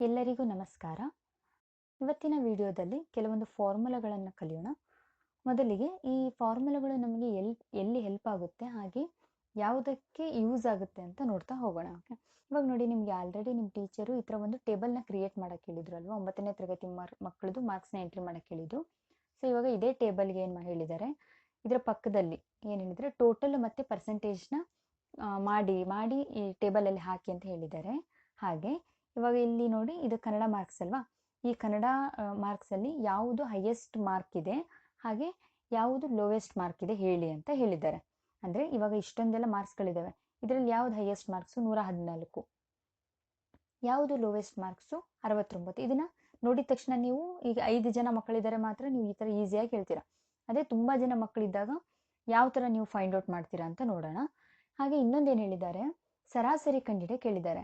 ಎಲ್ಲರಿಗೂ ನಮಸ್ಕಾರ. ಇವತ್ತಿನ ವಿಡಿಯೋದಲ್ಲಿ ಕೆಲವೊಂದು ಫಾರ್ಮುಲಾಗಳನ್ನು ಕಲಿಯೋಣ. ಮೊದಲಿಗೆ ಈ ಫಾರ್ಮುಲಾಗಳು ನಮಗೆ ಎಲ್, ಎಲ್ಲಿ ಹೆಲ್ಪ್ ಆಗುತ್ತೆ, ಹಾಗೆ ಯಾವುದಕ್ಕೆ ಯೂಸ್ ಆಗುತ್ತೆ ಅಂತ ನೋಡ್ತಾ ಹೋಗೋಣ. ಓಕೆ? ಇವಾಗ ನೋಡಿ, ನಿಮಗೆ ಆಲ್ರೆಡಿ ನಿಮ್ಮ ಟೀಚರು ಈ ಥರ ಒಂದು ಟೇಬಲ್ನ ಕ್ರಿಯೇಟ್ ಮಾಡೋಕೆ ಹೇಳಿದ್ರು ಅಲ್ವಾ ಒಂಬತ್ತನೇ ತರಗತಿ ಮಕ್ಕಳದು ಮಾರ್ಕ್ಸ್ನ ಎಂಟ್ರಿ ಮಾಡೋಕೆ ಹೇಳಿದ್ರು ಸೊ ಇವಾಗ ಇದೇ ಟೇಬಲ್ಗೆ ಏನು ಹೇಳಿದ್ದಾರೆ. ಇದರ ಪಕ್ಕದಲ್ಲಿ ಏನು ಹೇಳಿದರೆ ಟೋಟಲ್ ಮತ್ತು ಪರ್ಸೆಂಟೇಜ್ನ ಮಾಡಿ ಮಾಡಿ ಈ ಟೇಬಲಲ್ಲಿ ಹಾಕಿ ಅಂತ ಹೇಳಿದ್ದಾರೆ. ಹಾಗೆ ಇವಾಗ ಇಲ್ಲಿ ನೋಡಿ ಇದು ಕನ್ನಡ ಮಾರ್ಕ್ಸ್ ಅಲ್ವಾ? ಈ ಕನ್ನಡ ಮಾರ್ಕ್ಸಲ್ಲಿ ಯಾವುದು ಹೈಯೆಸ್ಟ್ ಮಾರ್ಕ್ ಇದೆ, ಹಾಗೆ ಯಾವುದು ಲೋವೆಸ್ಟ್ ಮಾರ್ಕ್ ಇದೆ ಹೇಳಿ ಅಂತ ಹೇಳಿದ್ದಾರೆ. ಅಂದರೆ ಇವಾಗ ಇಷ್ಟೊಂದೆಲ್ಲ ಮಾರ್ಕ್ಸ್ಗಳಿದ್ದಾವೆ ಇದರಲ್ಲಿ ಯಾವುದು ಹೈಯೆಸ್ಟ್ ಮಾರ್ಕ್ಸು ನೂರ ಹದಿನಾಲ್ಕು. ಯಾವುದು ಲೋವೆಸ್ಟ್ ಮಾರ್ಕ್ಸು ಅರವತ್ತೊಂಬತ್ತು. ಇದನ್ನು ನೋಡಿದ ತಕ್ಷಣ ನೀವು ಈಗ ಐದು ಜನ ಮಕ್ಕಳಿದ್ದಾರೆ ಮಾತ್ರ ನೀವು ಈ ಥರ ಈಸಿಯಾಗಿ ಹೇಳ್ತೀರಾ? ಅದೇ ತುಂಬ ಜನ ಮಕ್ಕಳಿದ್ದಾಗ ಯಾವ ಥರ ನೀವು ಫೈಂಡ್ ಔಟ್ ಮಾಡ್ತೀರಾ ಅಂತ ನೋಡೋಣ. ಹಾಗೆ ಇನ್ನೊಂದೇನು ಹೇಳಿದ್ದಾರೆ? ಸರಾಸರಿ ಕಂಡಿಡೆ ಕೇಳಿದ್ದಾರೆ.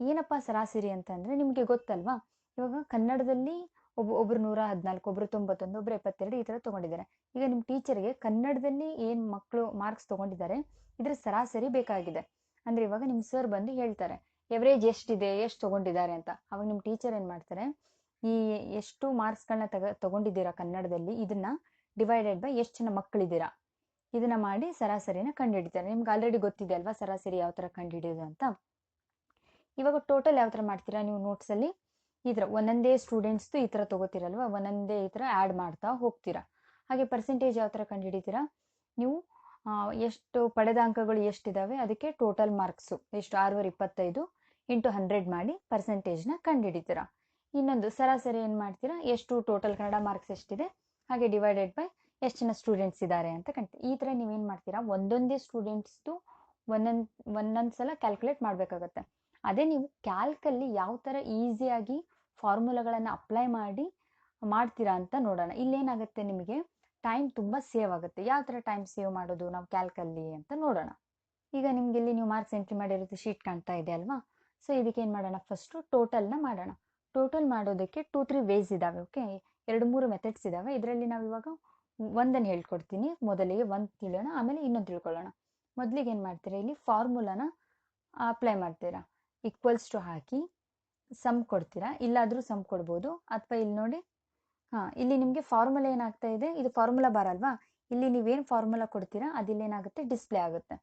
ಏನಪ್ಪ ಸರಾಸರಿ ಅಂತಂದರೆ ನಿಮಗೆ ಗೊತ್ತಲ್ವಾ? ಇವಾಗ ಕನ್ನಡದಲ್ಲಿ ಒಬ್ಬ ಒಬ್ರು ನೂರ ಹದಿನಾಲ್ಕು, ಒಬ್ರು ತೊಂಬತ್ತೊಂದು, ಒಬ್ರು ಎಪ್ಪತ್ತೆರಡು ಈ ಥರ ತೊಗೊಂಡಿದ್ದಾರೆ. ಈಗ ನಿಮ್ಮ ಟೀಚರ್ಗೆ ಕನ್ನಡದಲ್ಲಿ ಏನು ಮಕ್ಕಳು ಮಾರ್ಕ್ಸ್ ತಗೊಂಡಿದ್ದಾರೆ, ಇದರ ಸರಾಸರಿ ಬೇಕಾಗಿದೆ. ಅಂದ್ರೆ ಇವಾಗ ನಿಮ್ಮ ಸರ್ ಬಂದು ಹೇಳ್ತಾರೆ ಎವರೇಜ್ ಎಷ್ಟಿದೆ, ಎಷ್ಟು ತಗೊಂಡಿದ್ದಾರೆ ಅಂತ. ಅವಾಗ ನಿಮ್ಮ ಟೀಚರ್ ಏನು ಮಾಡ್ತಾರೆ, ಈ ಎಷ್ಟು ಮಾರ್ಕ್ಸ್ಗಳನ್ನ ತಗ, ತಗೊಂಡಿದ್ದೀರಾ ಕನ್ನಡದಲ್ಲಿ? ಇದನ್ನ ಡಿವೈಡೆಡ್ ಬೈ ಎಷ್ಟು ಜನ ಮಕ್ಕಳಿದ್ದೀರಾ ಇದನ್ನ ಮಾಡಿ ಸರಾಸರಿನ ಕಂಡುಹಿಡಿತಾರೆ. ನಿಮ್ಗೆ ಆಲ್ರೆಡಿ ಗೊತ್ತಿದೆ ಅಲ್ವಾ ಸರಾಸರಿ ಯಾವ ಥರ ಕಂಡುಹಿಡಿಯೋದು ಅಂತ. ಇವಾಗ ಟೋಟಲ್ ಯಾವ ಥರ ಮಾಡ್ತೀರಾ ನೀವು ನೋಟ್ಸಲ್ಲಿ ಈ ಥರ ಒಂದೊಂದೇ ಸ್ಟೂಡೆಂಟ್ಸ್ದು ಈ ಥರ ತೊಗೋತೀರಲ್ವ? ಒಂದೊಂದೇ ಈ ಥರ ಆ್ಯಡ್ ಮಾಡ್ತಾ ಹೋಗ್ತೀರಾ? ಹಾಗೆ ಪರ್ಸೆಂಟೇಜ್ ಯಾವ ಥರ ಕಂಡುಹಿಡಿತೀರಾ? ನೀವು ಎಷ್ಟು ಪಡೆದ ಅಂಕಗಳು ಎಷ್ಟಿದ್ದಾವೆ ಅದಕ್ಕೆ ಟೋಟಲ್ ಮಾರ್ಕ್ಸು ಎಷ್ಟು? ಆರುವರೆ, ಇಪ್ಪತ್ತೈದು ಇಂಟು ಹಂಡ್ರೆಡ್ ಮಾಡಿ ಪರ್ಸೆಂಟೇಜ್ನ ಕಂಡುಹಿಡಿತೀರಾ? ಇನ್ನೊಂದು, ಸರಾಸರಿ ಏನು ಮಾಡ್ತೀರಾ? ಎಷ್ಟು ಟೋಟಲ್ ಕನ್ನಡ ಮಾರ್ಕ್ಸ್ ಎಷ್ಟಿದೆ? ಹಾಗೆ ಡಿವೈಡೆಡ್ ಬೈ ಎಷ್ಟು ಜನ ಸ್ಟೂಡೆಂಟ್ಸ್ ಇದ್ದಾರೆ ಅಂತ ಕಂಡು, ಈ ಥರ ನೀವೇನು ಮಾಡ್ತೀರಾ? ಒಂದೊಂದೇ ಸ್ಟೂಡೆಂಟ್ಸ್ದು ಒಂದೊಂದು ಒಂದೊಂದು ಸಲ ಕ್ಯಾಲ್ಕುಲೇಟ್ ಮಾಡಬೇಕಾಗತ್ತೆ. ಅದೇ ನೀವು ಕ್ಯಾಲ್ಕಲ್ಲಿ ಯಾವ ಥರ ಈಸಿಯಾಗಿ ಫಾರ್ಮುಲಾಗಳನ್ನು ಅಪ್ಲೈ ಮಾಡಿ, ಮಾಡ್ತೀರಾ ಅಂತ ನೋಡೋಣ. ಇಲ್ಲೇನಾಗುತ್ತೆ ನಿಮಗೆ? ಟೈಮ್ ತುಂಬ ಸೇವ್ ಆಗುತ್ತೆ. ಯಾವ ಥರ ಟೈಮ್ ಸೇವ್ ಮಾಡೋದು ನಾವು ಕ್ಯಾಲ್ಕಲ್ಲಿ ಅಂತ ನೋಡೋಣ. ಈಗ ನಿಮ್ಗೆ ಇಲ್ಲಿ ನೀವು ಮಾರ್ಕ್ಸ್ ಎಂಟ್ರಿ ಮಾಡಿರೋದು ಶೀಟ್ ಕಾಣ್ತಾ ಇದೆ ಅಲ್ವಾ? ಸೊ ಇದಕ್ಕೆ ಏನು ಮಾಡೋಣ? ಫಸ್ಟು ಟೋಟಲ್ನ ಮಾಡೋಣ. ಟೋಟಲ್ ಮಾಡೋದಕ್ಕೆ ಟೂ ತ್ರೀ ವೇಸ್ ಇದ್ದಾವೆ ಓಕೆ ಎರಡು, ಮೂರು ಮೆಥಡ್ಸ್ ಇದ್ದಾವೆ ಇದರಲ್ಲಿ ನಾವು ಇವಾಗ ಒಂದನ್ನು ಹೇಳ್ಕೊಡ್ತೀನಿ. ಮೊದಲಿಗೆ ಒಂದು ತಿಳಿಯೋಣ ಆಮೇಲೆ ಇನ್ನೊಂದು ತಿಳ್ಕೊಳ್ಳೋಣ. ಮೊದಲಿಗೆ ಏನು ಮಾಡ್ತೀರಾ? ಇಲ್ಲಿ ಫಾರ್ಮುಲಾನ ಅಪ್ಲೈ ಮಾಡ್ತೀರಾ? ಈಕ್ವಲ್ಸ್ ಟು ಹಾಕಿ ಸಮ್ ಕೊಡ್ತೀರಾ? ಇಲ್ಲಾದರೂ ಸಮ್ ಕೊಡ್ಬೋದು. ಅಥವಾ ಇಲ್ಲಿ ನೋಡಿ, ಹಾಂ, ಇಲ್ಲಿ ನಿಮಗೆ ಫಾರ್ಮುಲಾ ಏನಾಗ್ತಾ ಇದೆ? ಇದು ಫಾರ್ಮುಲಾ ಬಾರ್ ಅಲ್ವಾ? ಇಲ್ಲಿ ನೀವೇನು ಫಾರ್ಮುಲಾ ಕೊಡ್ತೀರಾ? ಅದಿಲ್ಲೇನಾಗುತ್ತೆ? ಡಿಸ್ಪ್ಲೇ ಆಗುತ್ತೆ.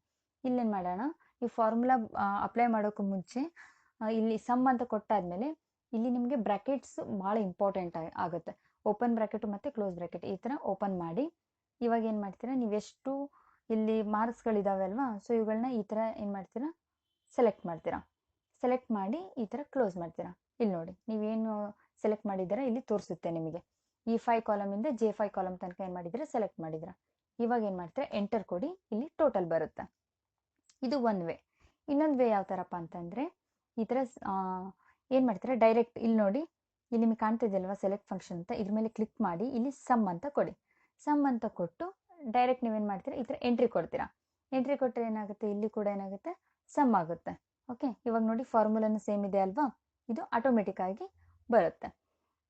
ಇಲ್ಲೇನು ಮಾಡೋಣ? ಈ ಫಾರ್ಮುಲಾ ಅಪ್ಲೈ ಮಾಡೋಕ್ಕೂ ಮುಂಚೆ ಇಲ್ಲಿ ಸಮ್ ಅಂತ ಕೊಟ್ಟಾದ್ಮೇಲೆ ಇಲ್ಲಿ ನಿಮಗೆ ಬ್ರಾಕೆಟ್ಸ್ ಭಾಳ ಇಂಪಾರ್ಟೆಂಟ್ ಆಗುತ್ತೆ. ಓಪನ್ ಬ್ರ್ಯಾಕೆಟ್ ಮತ್ತು ಕ್ಲೋಸ್ ಬ್ರ್ಯಾಕೆಟ್ ಈ ಥರ ಓಪನ್ ಮಾಡಿ. ಇವಾಗ ಏನು ಮಾಡ್ತೀರಾ? ನೀವೆಷ್ಟು ಇಲ್ಲಿ ಮಾರ್ಕ್ಸ್ಗಳಿದಾವೆ ಅಲ್ವಾ? ಸೊ ಇವುಗಳನ್ನ ಈ ಥರ ಏನು ಮಾಡ್ತೀರಾ? ಸೆಲೆಕ್ಟ್ ಮಾಡ್ತೀರಾ. ಸೆಲೆಕ್ಟ್ ಮಾಡಿ ಈ ಥರ ಕ್ಲೋಸ್ ಮಾಡ್ತೀರಾ. ಇಲ್ಲಿ ನೋಡಿ ನೀವೇನು ಸೆಲೆಕ್ಟ್ ಮಾಡಿದ್ದೀರಾ ಇಲ್ಲಿ ತೋರಿಸುತ್ತೆ ನಿಮಗೆ. ಈ ಫೈ ಕಾಲಮಿಂದ ಜೆ ಫೈ ಕಾಲಮ್ ತನಕ ಏನು ಮಾಡಿದ್ರೆ ಸೆಲೆಕ್ಟ್ ಮಾಡಿದ್ದೀರಾ. ಇವಾಗ ಏನು ಮಾಡ್ತೀರಾ ಎಂಟರ್ ಕೊಡಿ, ಇಲ್ಲಿ ಟೋಟಲ್ ಬರುತ್ತೆ. ಇದು ಒಂದು ವೇ ಇನ್ನೊಂದು ವೇ ಯಾವ ಥರಪ್ಪ ಅಂತಂದರೆ, ಈ ಥರ ಏನು ಮಾಡ್ತೀರಾ ಡೈರೆಕ್ಟ್ ಇಲ್ಲಿ ನೋಡಿ, ಇಲ್ಲಿ ನಿಮಗೆ ಕಾಣ್ತಿದೆಯಲ್ವಾ ಸೆಲೆಕ್ಟ್ ಫಂಕ್ಷನ್ ಅಂತ, ಇದ್ರ ಮೇಲೆ ಕ್ಲಿಕ್ ಮಾಡಿ, ಇಲ್ಲಿ ಸಮ್ ಅಂತ ಕೊಡಿ. ಸಮ್ ಅಂತ ಕೊಟ್ಟು ಡೈರೆಕ್ಟ್ ನೀವೇನು ಮಾಡ್ತೀರಾ, ಈ ಥರ ಎಂಟ್ರಿ ಕೊಡ್ತೀರಾ. ಎಂಟ್ರಿ ಕೊಟ್ಟರೆ ಏನಾಗುತ್ತೆ, ಇಲ್ಲಿ ಕೂಡ ಏನಾಗುತ್ತೆ ಸಮ್ ಆಗುತ್ತೆ. ಓಕೆ ಇವಾಗ ನೋಡಿ ಫಾರ್ಮುಲಾನು ಸೇಮ್ ಇದೆ ಅಲ್ವಾ? ಇದು ಆಟೋಮೆಟಿಕ್ ಆಗಿ ಬರುತ್ತೆ.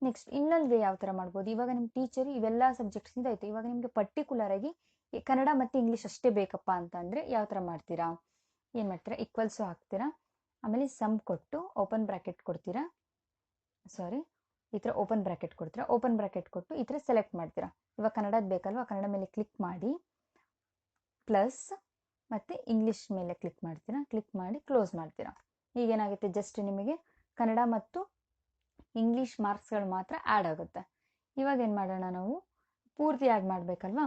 ನೆಕ್ಸ್ಟ್ ಇನ್ನೊಂದು ವೇ ಯಾವ ಥರ ಮಾಡ್ಬೋದು? ಇವಾಗ ನಿಮ್ಮ ಟೀಚರ್ ಇವೆಲ್ಲ ಸಬ್ಜೆಕ್ಟ್ಸಿಂದ ಆಯಿತು. ಇವಾಗ ನಿಮಗೆ ಪರ್ಟಿಕ್ಯುಲರ್ ಆಗಿ ಕನ್ನಡ ಮತ್ತು ಇಂಗ್ಲೀಷ್ ಅಷ್ಟೇ ಬೇಕಪ್ಪ ಅಂತಂದರೆ ಯಾವ ಥರ ಮಾಡ್ತೀರಾ? ಏನು ಮಾಡ್ತೀರಾ? ಈಕ್ವಲ್ಸು ಹಾಕ್ತೀರಾ? ಆಮೇಲೆ ಸಮ್ ಕೊಟ್ಟು ಓಪನ್ ಬ್ರ್ಯಾಕೆಟ್ ಕೊಡ್ತೀರಾ? ಸಾರಿ ಈ ಥರ ಓಪನ್ ಬ್ರ್ಯಾಕೆಟ್ ಕೊಡ್ತೀರಾ? ಓಪನ್ ಬ್ರ್ಯಾಕೆಟ್ ಕೊಟ್ಟು ಈ ಥರ ಸೆಲೆಕ್ಟ್ ಮಾಡ್ತೀರಾ? ಇವಾಗ ಕನ್ನಡದ ಬೇಕಲ್ವಾ? ಕನ್ನಡ ಮೇಲೆ ಕ್ಲಿಕ್ ಮಾಡಿ ಪ್ಲಸ್ ಮತ್ತು ಇಂಗ್ಲೀಷ್ ಮೇಲೆ ಕ್ಲಿಕ್ ಮಾಡ್ತೀರಾ? ಕ್ಲಿಕ್ ಮಾಡಿ ಕ್ಲೋಸ್ ಮಾಡ್ತೀರಾ? ಈಗೇನಾಗುತ್ತೆ? ಜಸ್ಟ್ ನಿಮಗೆ ಕನ್ನಡ ಮತ್ತು ಇಂಗ್ಲೀಷ್ ಮಾರ್ಕ್ಸ್ಗಳು ಮಾತ್ರ ಆ್ಯಡ್ ಆಗುತ್ತೆ. ಇವಾಗ ಏನು ಮಾಡೋಣ ನಾವು? ಪೂರ್ತಿ ಆ್ಯಡ್ ಮಾಡಬೇಕಲ್ವಾ?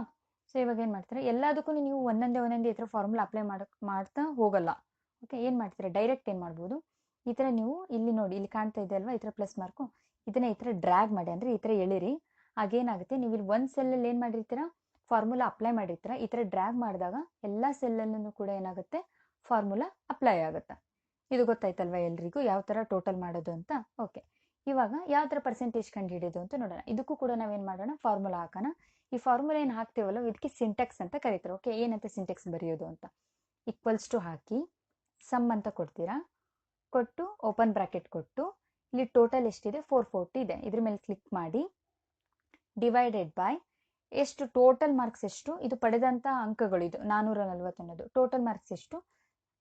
ಸೊ ಇವಾಗ ಏನು ಮಾಡ್ತೀರಾ? ಎಲ್ಲದಕ್ಕೂ ನೀವು ಒಂದೊಂದೇ ಒಂದೊಂದೇ ಈ ಥರ ಫಾರ್ಮುಲಾ ಅಪ್ಲೈ ಮಾಡಕ್ಕೆ ಮಾಡ್ತಾ ಹೋಗಲ್ಲ. ಓಕೆ ಏನು ಮಾಡ್ತೀರಾ? ಡೈರೆಕ್ಟ್ ಏನು ಮಾಡ್ಬೋದು? ಈ ಥರ ನೀವು ಇಲ್ಲಿ ನೋಡಿ, ಇಲ್ಲಿ ಕಾಣ್ತಾ ಇದೆ ಅಲ್ವಾ? ಈ ಥರ ಪ್ಲಸ್ ಮಾರ್ಕು ಇದನ್ನ ಈ ಥರ ಡ್ರ್ಯಾಗ್ ಮಾಡಿ, ಅಂದರೆ ಈ ಥರ ಎಳಿರಿ. ಆಗೇನಾಗುತ್ತೆ ನೀವು ಇಲ್ಲಿ ಒಂದು ಸೆಲ್ಲಲ್ಲಿ ಏನು ಮಾಡಿರ್ತೀರಾ? ಫಾರ್ಮುಲಾ ಅಪ್ಲೈ ಮಾಡಿರ್ತೀರ, ಈ ಥರ ಡ್ರ್ಯಾಗ್ ಮಾಡಿದಾಗ ಎಲ್ಲ ಸೆಲ್ಲಲ್ಲೂ ಕೂಡ ಏನಾಗುತ್ತೆ? ಫಾರ್ಮುಲಾ ಅಪ್ಲೈ ಆಗುತ್ತೆ. ಇದು ಗೊತ್ತಾಯ್ತಲ್ವ ಎಲ್ರಿಗೂ? ಯಾವ ಥರ ಟೋಟಲ್ ಮಾಡೋದು ಅಂತ? ಓಕೆ ಇವಾಗ ಯಾವ ಥರ ಪರ್ಸೆಂಟೇಜ್ ಕಂಡು ಹಿಡಿಯೋದು ಅಂತ ನೋಡೋಣ. ಇದಕ್ಕೂ ಕೂಡ ನಾವೇನು ಮಾಡೋಣ? ಫಾರ್ಮುಲಾ ಹಾಕೋಣ. ಈ ಫಾರ್ಮುಲಾ ಏನು ಹಾಕ್ತೀವಲ್ಲ ಇದಕ್ಕೆ ಸಿಂಟೆಕ್ಸ್ ಅಂತ ಕರೀತಾರೆ. ಓಕೆ ಏನಂತ ಸಿಂಟೆಕ್ಸ್ ಬರೆಯೋದು ಅಂತ. ಈಕ್ವಲ್ಸ್ ಟು ಹಾಕಿ ಸಮ್ ಅಂತ ಕೊಡ್ತೀರಾ? ಕೊಟ್ಟು ಓಪನ್ ಬ್ರಾಕೆಟ್ ಕೊಟ್ಟು, ಇಲ್ಲಿ ಟೋಟಲ್ ಎಷ್ಟಿದೆ? ಫೋರ್ ಫೋರ್ಟಿ ಇದೆ. ಇದ್ರ ಮೇಲೆ ಕ್ಲಿಕ್ ಮಾಡಿ ಡಿವೈಡೆಡ್ ಬೈ ಎಷ್ಟು ಟೋಟಲ್ ಮಾರ್ಕ್ಸ್ ಎಷ್ಟು? ಇದು ಪಡೆದಂಥ ಅಂಕಗಳು ಇದು. ನಾನ್ನೂರ ನಲ್ವತ್ತೊಂದು ಟೋಟಲ್ ಮಾರ್ಕ್ಸ್ ಎಷ್ಟು?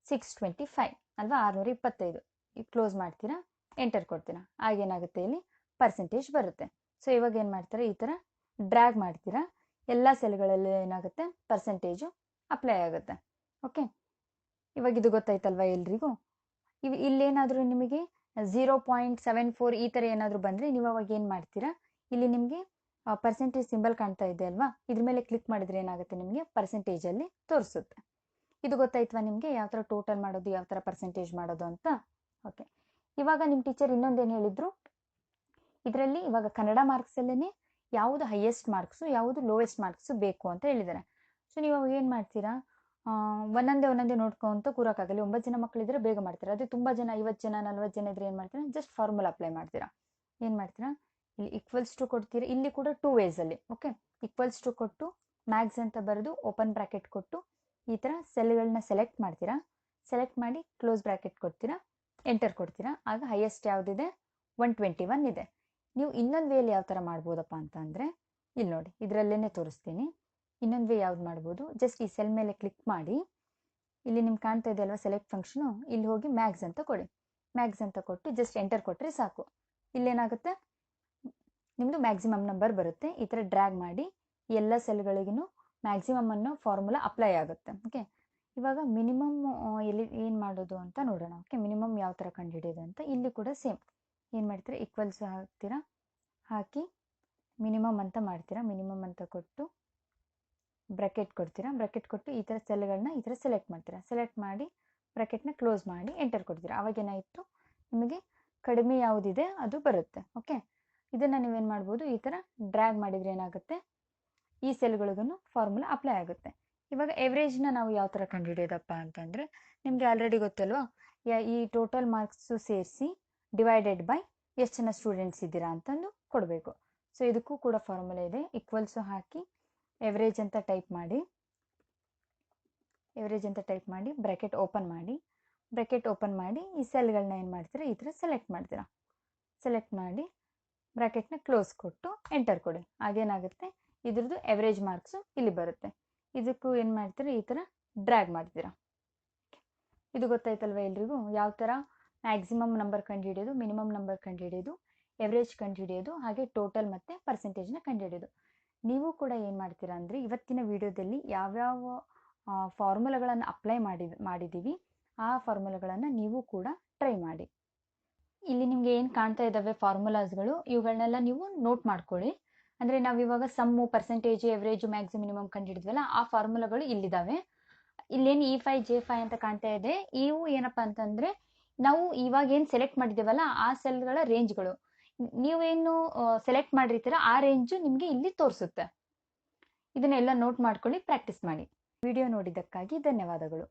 ಸಿಕ್ಸ್ ಟ್ವೆಂಟಿ ಫೈವ್ ಅಲ್ವಾ? ಆರುನೂರ ಇಪ್ಪತ್ತೈದು ಈಗ ಕ್ಲೋಸ್ ಮಾಡ್ತೀರಾ? ಎಂಟರ್ ಕೊಡ್ತೀರಾ? ಆಗೇನಾಗುತ್ತೆ ಇಲ್ಲಿ? ಪರ್ಸೆಂಟೇಜ್ ಬರುತ್ತೆ. ಸೊ ಇವಾಗ ಏನು ಮಾಡ್ತೀರಾ? ಈ ಥರ ಡ್ರ್ಯಾಗ್ ಮಾಡ್ತೀರಾ? ಎಲ್ಲ ಸೆಲ್ಗಳಲ್ಲಿ ಏನಾಗುತ್ತೆ? ಪರ್ಸೆಂಟೇಜು ಅಪ್ಲೈ ಆಗುತ್ತೆ. ಓಕೆ ಇವಾಗ ಇದು ಗೊತ್ತಾಯ್ತಲ್ವಾ ಎಲ್ರಿಗೂ? ಇವ್ ಇಲ್ಲೇನಾದರೂ ನಿಮಗೆ ಝೀರೋ ಪಾಯಿಂಟ್ ಸೆವೆನ್ ಫೋರ್ ಈ ಥರ ಏನಾದರೂ ಬಂದರೆ ನೀವು ಅವಾಗ ಏನು ಮಾಡ್ತೀರಾ? ಇಲ್ಲಿ ನಿಮಗೆ ಪರ್ಸೆಂಟೇಜ್ ಸಿಂಬಲ್ ಕಾಣ್ತಾ ಇದೆ ಅಲ್ವಾ? ಇದ್ರ ಮೇಲೆ ಕ್ಲಿಕ್ ಮಾಡಿದ್ರೆ ಏನಾಗುತ್ತೆ ನಿಮಗೆ? ಪರ್ಸೆಂಟೇಜಲ್ಲಿ ತೋರಿಸುತ್ತೆ. ಇದು ಗೊತ್ತಾಯ್ತವಾ ನಿಮಗೆ? ಯಾವ ಥರ ಟೋಟಲ್ ಮಾಡೋದು, ಯಾವ ಥರ ಪರ್ಸೆಂಟೇಜ್ ಮಾಡೋದು ಅಂತ? ಓಕೆ ಇವಾಗ ನಿಮ್ಮ ಟೀಚರ್ ಇನ್ನೊಂದೇನು ಹೇಳಿದ್ರು? ಇದರಲ್ಲಿ ಇವಾಗ ಕನ್ನಡ ಮಾರ್ಕ್ಸಲ್ಲೇ ಯಾವುದು ಹೈಯೆಸ್ಟ್ ಮಾರ್ಕ್ಸು ಯಾವುದು ಲೋವೆಸ್ಟ್ ಮಾರ್ಕ್ಸು ಬೇಕು ಅಂತ ಹೇಳಿದ್ದಾರೆ ಸೊ ನೀವು ಏನು ಮಾಡ್ತೀರಾ? ಒಂದೊಂದೇ ಒಂದೊಂದೇ ನೋಡ್ಕೊಂತ ಕೂರೋಕ್ಕಾಗಲಿ ಒಂಬತ್ತು ಜನ ಮಕ್ಕಳಿದ್ರೆ ಬೇಗ ಮಾಡ್ತೀರಾ. ಅದೇ ತುಂಬ ಜನ, ಐವತ್ತು ಜನ, ನಲ್ವತ್ತು ಜನ ಇದ್ರೆ ಏನು ಮಾಡ್ತೀರಾ? ಜಸ್ಟ್ ಫಾರ್ಮುಲಾ ಅಪ್ಲೈ ಮಾಡ್ತೀರಾ. ಏನು ಮಾಡ್ತೀರಾ? ಇಲ್ಲಿ ಈಕ್ವಲ್ಸ್ ಟು ಕೊಡ್ತೀರಾ. ಇಲ್ಲಿ ಕೂಡ ಟೂ ವೇಸಲ್ಲಿ ಓಕೆ ಈಕ್ವಲ್ಸ್ ಟು ಕೊಟ್ಟು ಮ್ಯಾಕ್ಸ್ ಅಂತ ಬರೆದು ಓಪನ್ ಬ್ರ್ಯಾಕೆಟ್ ಕೊಟ್ಟು, ಈ ಥರ ಸೆಲ್ಗಳನ್ನ ಸೆಲೆಕ್ಟ್ ಮಾಡ್ತೀರಾ? ಸೆಲೆಕ್ಟ್ ಮಾಡಿ ಕ್ಲೋಸ್ ಬ್ರ್ಯಾಕೆಟ್ ಕೊಡ್ತೀರಾ? ಎಂಟರ್ ಕೊಡ್ತೀರಾ? ಆಗ ಹೈಯೆಸ್ಟ್ ಯಾವುದಿದೆ? ಒನ್ ಟ್ವೆಂಟಿ ಒನ್ ಇದೆ. ನೀವು ಇನ್ನೊಂದು ವೇಲಿ ಯಾವ ತರ ಮಾಡ್ಬೋದಪ್ಪ ಅಂತ ಅಂದರೆ, ಇಲ್ಲಿ ನೋಡಿ ಇದರಲ್ಲೇ ತೋರಿಸ್ತೀನಿ. ಇನ್ನೊಂದು ವೇ ಯಾವ್ದು ಮಾಡ್ಬೋದು? ಜಸ್ಟ್ ಈ ಸೆಲ್ ಮೇಲೆ ಕ್ಲಿಕ್ ಮಾಡಿ, ಇಲ್ಲಿ ನಿಮ್ಗೆ ಕಾಣ್ತಾ ಇದೆ ಅಲ್ವಾ ಸೆಲೆಕ್ಟ್ ಫಂಕ್ಷನು ಇಲ್ಲಿ ಹೋಗಿ ಮ್ಯಾಕ್ಸ್ ಅಂತ ಕೊಡಿ. ಮ್ಯಾಕ್ಸ್ ಅಂತ ಕೊಟ್ಟು ಜಸ್ಟ್ ಎಂಟರ್ ಕೊಟ್ಟರೆ ಸಾಕು. ಇಲ್ಲೇನಾಗುತ್ತೆ? ನಿಮ್ಮದು ಮ್ಯಾಕ್ಸಿಮಮ್ ನಂಬರ್ ಬರುತ್ತೆ. ಈ ಥರ ಡ್ರ್ಯಾಗ್ ಮಾಡಿ ಎಲ್ಲ ಸೆಲ್ಗಳಿಗೂ ಮ್ಯಾಕ್ಸಿಮಮ್ ಅನ್ನೋ ಫಾರ್ಮುಲಾ ಅಪ್ಲೈ ಆಗುತ್ತೆ. ಓಕೆ ಇವಾಗ ಮಿನಿಮಮ್ ಎಲ್ಲಿ ಏನು ಮಾಡೋದು ಅಂತ ನೋಡೋಣ. ಓಕೆ ಮಿನಿಮಮ್ ಯಾವ ಥರ ಕಂಡುಹಿಡಿಯೋದು ಅಂತ. ಇಲ್ಲಿ ಕೂಡ ಸೇಮ್ ಏನು ಮಾಡ್ತೀರಾ? ಈಕ್ವಲ್ಸ್ ಹಾಕ್ತೀರಾ? ಹಾಕಿ ಮಿನಿಮಮ್ ಅಂತ ಮಾಡ್ತೀರಾ? ಮಿನಿಮಮ್ ಅಂತ ಕೊಟ್ಟು ಬ್ರಕೆಟ್ ಕೊಡ್ತೀರಾ? ಬ್ರಕೆಟ್ ಕೊಟ್ಟು ಈ ಥರ ಸೆಲ್ಗಳನ್ನ ಈ ಥರ ಸೆಲೆಕ್ಟ್ ಮಾಡ್ತೀರಾ? ಸೆಲೆಕ್ಟ್ ಮಾಡಿ ಬ್ರಕೆಟ್ನ ಕ್ಲೋಸ್ ಮಾಡಿ ಎಂಟರ್ ಕೊಡ್ತೀರಾ? ಅವಾಗ ಏನಾಯಿತು? ನಿಮಗೆ ಕಡಿಮೆ ಯಾವುದಿದೆ ಅದು ಬರುತ್ತೆ. ಓಕೆ ಇದನ್ನು ನೀವೇನು ಮಾಡ್ಬೋದು? ಈ ಥರ ಡ್ರ್ಯಾಗ್ ಮಾಡಿದರೆ ಏನಾಗುತ್ತೆ? ಈ ಸೆಲ್ಗಳಿಗೂ ಫಾರ್ಮುಲಾ ಅಪ್ಲೈ ಆಗುತ್ತೆ. ಇವಾಗ ಎವ್ರೇಜ್ನ ನಾವು ಯಾವ ಥರ ಕಂಡುಹಿಡಿಯೋದಪ್ಪ ಅಂತಂದರೆ, ನಿಮಗೆ ಆಲ್ರೆಡಿ ಗೊತ್ತಲ್ವಾ? ಈ ಟೋಟಲ್ ಮಾರ್ಕ್ಸು ಸೇರಿಸಿ ಡಿವೈಡೆಡ್ ಬೈ ಎಷ್ಟು ಜನ ಸ್ಟೂಡೆಂಟ್ಸ್ ಇದ್ದೀರಾ ಅಂತಂದು ಕೊಡಬೇಕು. ಸೊ ಇದಕ್ಕೂ ಕೂಡ ಫಾರ್ಮುಲಾ ಇದೆ. ಈಕ್ವಲ್ಸು ಹಾಕಿ ಎವ್ರೇಜ್ ಅಂತ ಟೈಪ್ ಮಾಡಿ ಎವ್ರೇಜ್ ಅಂತ ಟೈಪ್ ಮಾಡಿ ಬ್ರ್ಯಾಕೆಟ್ ಓಪನ್ ಮಾಡಿ ಬ್ರ್ಯಾಕೆಟ್ ಓಪನ್ ಮಾಡಿ ಈ ಸೆಲ್ಗಳನ್ನ ಏನು ಮಾಡ್ತೀರಾ? ಈ ಥರ ಸೆಲೆಕ್ಟ್ ಮಾಡ್ತೀರಾ. ಸೆಲೆಕ್ಟ್ ಮಾಡಿ ಬ್ರ್ಯಾಕೆಟ್ನ ಕ್ಲೋಸ್ ಕೊಟ್ಟು ಎಂಟರ್ ಕೊಡಿ. ಆಗೇನಾಗುತ್ತೆ? ಇದ್ರದ್ದು ಎವರೇಜ್ ಮಾರ್ಕ್ಸು ಇಲ್ಲಿ ಬರುತ್ತೆ. ಇದಕ್ಕೂ ಏನು ಮಾಡ್ತೀರಾ? ಈ ಥರ ಡ್ರ್ಯಾಗ್ ಮಾಡ್ತೀರಾ. ಇದು ಗೊತ್ತಾಯ್ತಲ್ವ ಎಲ್ರಿಗೂ? ಯಾವ ಥರ ಮ್ಯಾಕ್ಸಿಮಮ್ ನಂಬರ್ ಕಂಡುಹಿಡಿಯೋದು ಮಿನಿಮಮ್ ನಂಬರ್ ಕಂಡುಹಿಡಿಯೋದು ಎವರೇಜ್ ಕಂಡುಹಿಡಿಯೋದು, ಹಾಗೆ ಟೋಟಲ್ ಮತ್ತು ಪರ್ಸೆಂಟೇಜ್ನ ಕಂಡುಹಿಡಿಯೋದು. ನೀವು ಕೂಡ ಏನು ಮಾಡ್ತೀರಾ ಅಂದರೆ, ಇವತ್ತಿನ ವಿಡಿಯೋದಲ್ಲಿ ಯಾವ್ಯಾವ ಫಾರ್ಮುಲಾಗಳನ್ನು ಅಪ್ಲೈ ಮಾಡಿ ಮಾಡಿದ್ದೀವಿ ಆ ಫಾರ್ಮುಲಾಗಳನ್ನು ನೀವು ಕೂಡ ಟ್ರೈ ಮಾಡಿ. ಇಲ್ಲಿ ನಿಮಗೆ ಏನು ಕಾಣ್ತಾ ಇದ್ದಾವೆ ಫಾರ್ಮುಲಾಸ್ಗಳು ಇವುಗಳನ್ನೆಲ್ಲ ನೀವು ನೋಟ್ ಮಾಡ್ಕೊಳ್ಳಿ. ಅಂದರೆ ನಾವು ಇವಾಗ sum percentage average maxi minimum ಕಂಡುಹಿಡಿದ್ವಲ್ಲ ಆ ಫಾರ್ಮುಲಾಗಳು ಇಲ್ಲಿದ್ದಾವೆ ಇಲ್ಲೇನು ಇ ಫೈ ಜೆ ಫೈ ಅಂತ ಕಾಣ್ತಾ ಇದೆ. ಇವು ಏನಪ್ಪ ಅಂತಂದರೆ ನಾವು ಇವಾಗ ಏನು ಸೆಲೆಕ್ಟ್ ಮಾಡಿದ್ದೀವಲ್ಲ ಆ ಸೆಲ್ಗಳ ರೇಂಜ್ಗಳು ನೀವೇನು ಸೆಲೆಕ್ಟ್ ಮಾಡಿರ್ತೀರ, ಆ ರೇಂಜು ನಿಮಗೆ ಇಲ್ಲಿ ತೋರಿಸುತ್ತೆ. ಇದನ್ನೆಲ್ಲ ನೋಟ್ ಮಾಡ್ಕೊಳ್ಳಿ ಪ್ರಾಕ್ಟೀಸ್ ಮಾಡಿ. ವಿಡಿಯೋ ನೋಡಿದ್ದಕ್ಕಾಗಿ ಧನ್ಯವಾದಗಳು.